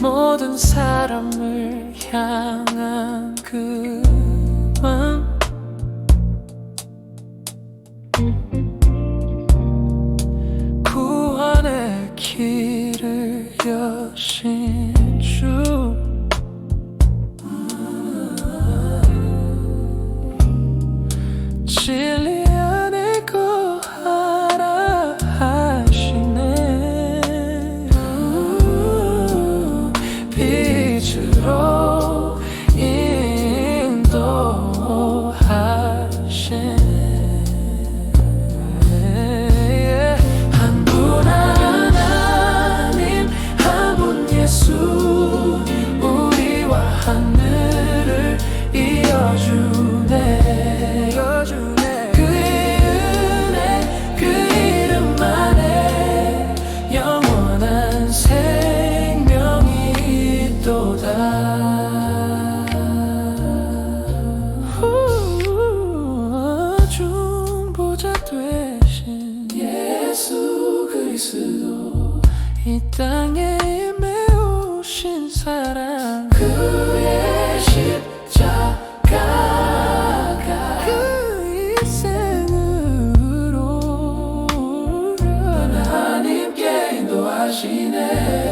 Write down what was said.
모든 사람을 향한 그맘. 구원의 길을 여신 주. 진리 중보자 되신 예수 그리스도 이 땅에 임해오신 사랑 그의 십자가, 그 인생으로 그 하나님께 인도하시네.